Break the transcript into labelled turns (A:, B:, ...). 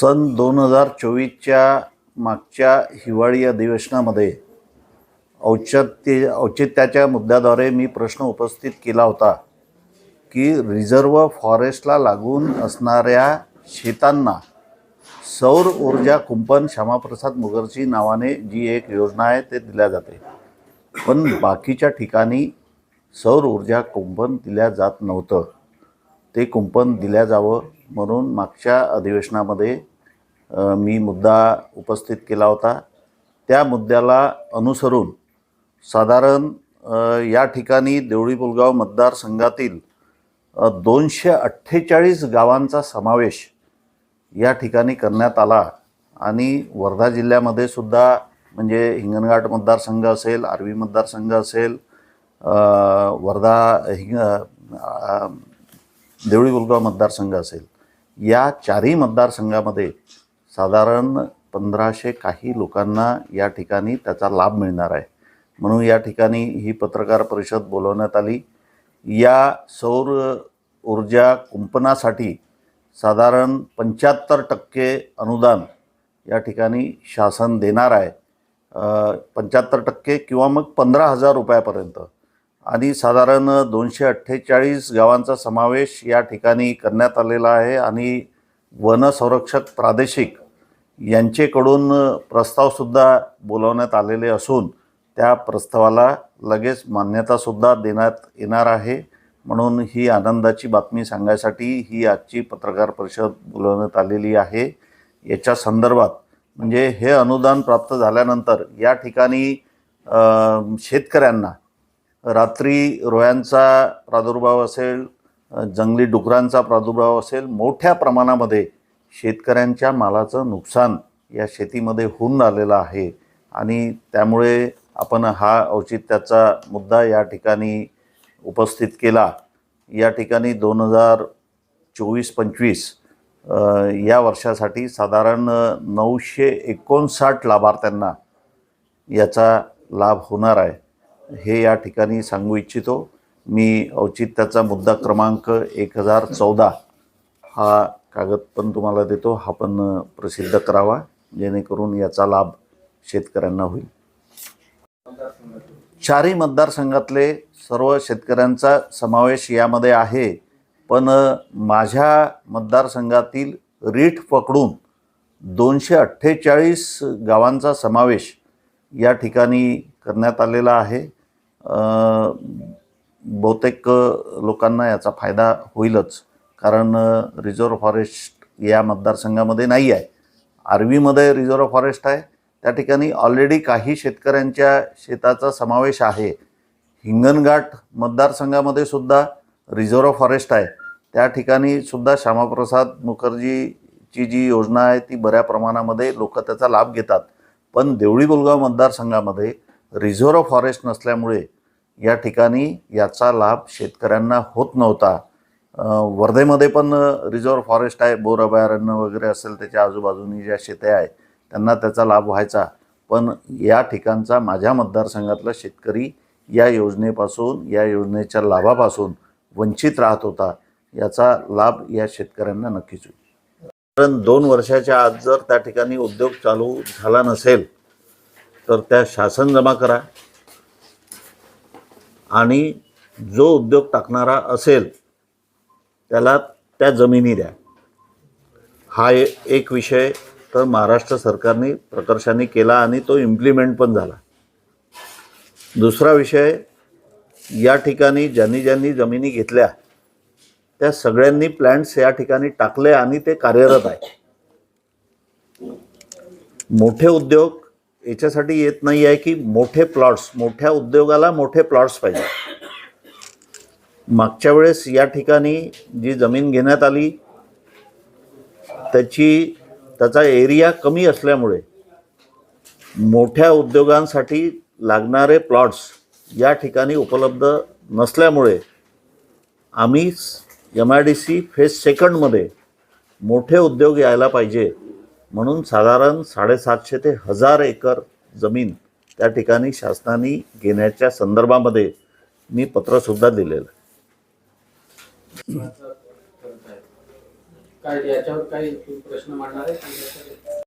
A: सन दोन हजार चोवीसच्या मागच्या हिवाळी अधिवेशनामध्ये औचित्य औचित्याच्या मुद्द्याद्वारे मी प्रश्न उपस्थित केला होता की रिझर्व फॉरेस्टला लागून असणाऱ्या शेतांना सौर ऊर्जा कुंपण श्यामाप्रसाद मुखर्जी नावाने जी एक योजना आहे ते दिल्या जाते. पण बाकीच्या ठिकाणी सौर ऊर्जा कुंपण दिल्या जात नव्हतं. ते कुंपण दिल्या जावं म्हणून मागच्या अधिवेशनामध्ये मी मुद्दा उपस्थित केला होता. त्या मुद्द्याला अनुसरून साधारण या ठिकाणी देवळी पुलगाव मतदारसंघातील दोनशे अठ्ठेचाळीस गावांचा समावेश या ठिकाणी करण्यात आला. आणि वर्धा जिल्ह्यामध्ये सुद्धा म्हणजे हिंगणघाट मतदारसंघ असेल आर्वी मतदारसंघ असेल वर्धा हिंग देवळी बुलगाव मतदारसंघ असेल या चारही मतदारसंघामध्ये साधारण पंधराशे काही लोकांना या ठिकाणी त्याचा लाभ मिळणार आहे. म्हणून या ठिकाणी ही पत्रकार परिषद बोलवण्यात आली. या सौर ऊर्जा कुंपणासाठी साधारण पंच्याहत्तर टक्के अनुदान या ठिकाणी शासन देणार आहे. पंच्याहत्तर टक्के किंवा मग पंधरा हजार रुपयापर्यंत. आणि साधारण दोनशे अठ्ठेचाळीस गावांचा समावेश या ठिकाणी करण्यात आलेला आहे आणि वनसंरक्षक प्रादेशिक यांचेकडून प्रस्तावसुद्धा बोलवण्यात आलेले असून त्या प्रस्तावाला लगेच मान्यतासुद्धा देण्यात येणार आहे. म्हणून ही आनंदाची बातमी सांगायसाठी ही आजची पत्रकार परिषद बोलवण्यात आलेली आहे. याच्या संदर्भात म्हणजे हे अनुदान प्राप्त झाल्यानंतर या ठिकाणी शेतकऱ्यांना रात्री रोयांचा प्रादुर्भाव असेल जंगली डुकरांचा प्रादुर्भाव असेल मोठ्या प्रमाणामध्ये शेतकऱ्यांच्या मालाचं नुकसान या शेतीमध्ये होऊन आलेलं आहे. आणि त्यामुळे आपण हा औचित्याचा मुद्दा या ठिकाणी उपस्थित केला. या ठिकाणी दोन हजार चोवीस पंचवीस या वर्षासाठी साधारण नऊशे एकोणसाठ लाभार्थ्यांना याचा लाभ होणार आहे. हे या ठिकाणी सांगू इच्छितो. मी औचित्याचा मुद्दा क्रमांक एक हजार चौदा हा कागद पण तुम्हाला देतो. हा पण प्रसिद्ध करावा जेणेकरून याचा लाभ शेतकऱ्यांना होईल. चारही मतदारसंघातले सर्व शेतकऱ्यांचा समावेश यामध्ये आहे. पण माझ्या मतदारसंघातील रीठ पकडून दोनशे अठ्ठेचाळीस गावांचा समावेश या ठिकाणी करण्यात आलेला आहे. बहुतेक लोकांना याचा फायदा होईलच. कारण रिझर्व फॉरेस्ट या मतदारसंघामध्ये नाही आहे. आर्वीमध्ये रिझर्व फॉरेस्ट आहे. त्या ठिकाणी ऑलरेडी काही शेतकऱ्यांच्या शेताचा समावेश आहे. हिंगणघाट मतदारसंघामध्ये सुद्धा रिझर्व फॉरेस्ट आहे. त्या ठिकाणी सुद्धा श्यामाप्रसाद मुखर्जीची जी योजना आहे ती बऱ्या प्रमाणामध्ये लोक त्याचा लाभ घेतात. पण देवळी बोलगाव मतदारसंघामध्ये रिझर्व फॉरेस्ट नसल्यामुळे या ठिकाणी याचा लाभ शेतकऱ्यांना होत नव्हता. वर्धेमध्ये पण रिझर्व्ह फॉरेस्ट आहे बोर अभयारण्य वगैरे असेल त्याच्या आजूबाजूनी ज्या शेत्या आहे त्यांना त्याचा लाभ व्हायचा. पण या ठिकाणचा माझ्या मतदारसंघातला शेतकरी या योजनेपासून या योजनेच्या लाभापासून वंचित राहत होता. याचा लाभ या शेतकऱ्यांना नक्कीच होईल. कारण दोन वर्षाच्या आत जर त्या ठिकाणी उद्योग चालू झाला नसेल तर त्या शासन जमा करा. आणि जो उद्योग टाकणारा असेल त्याला त्या जमिनी द्या. हा एक विषय तर महाराष्ट्र सरकारने प्रकर्षाने केला आणि तो इम्प्लिमेंट पण झाला. दुसरा विषय या ठिकाणी ज्यांनी ज्यांनी जमिनी घेतल्या त्या सगळ्यांनी प्लॅन्ट्स या ठिकाणी टाकले आणि ते कार्यरत आहे मोठे उद्योग याच्यासाठी येत नाही आहे की मोठे प्लॉट्स मोठ्या उद्योगाला मोठे प्लॉट्स पाहिजे. मागच्या वेळेस या ठिकाणी जी जमीन घेण्यात आली त्याची त्याचा एरिया कमी असल्यामुळे मोठ्या उद्योगांसाठी लागणारे प्लॉट्स या ठिकाणी उपलब्ध नसल्यामुळे आम्ही M I D C phase सेकंडमध्ये मोठे उद्योग यायला पाहिजे. म्हणून साधारण साडेसातशे ते हजार एकर जमीन त्या ठिकाणी शासनाने घेण्याच्या संदर्भामध्ये मी पत्रसुद्धा दिलेलं
B: काय याच्यावर काही प्रश्न मांडणार आहे?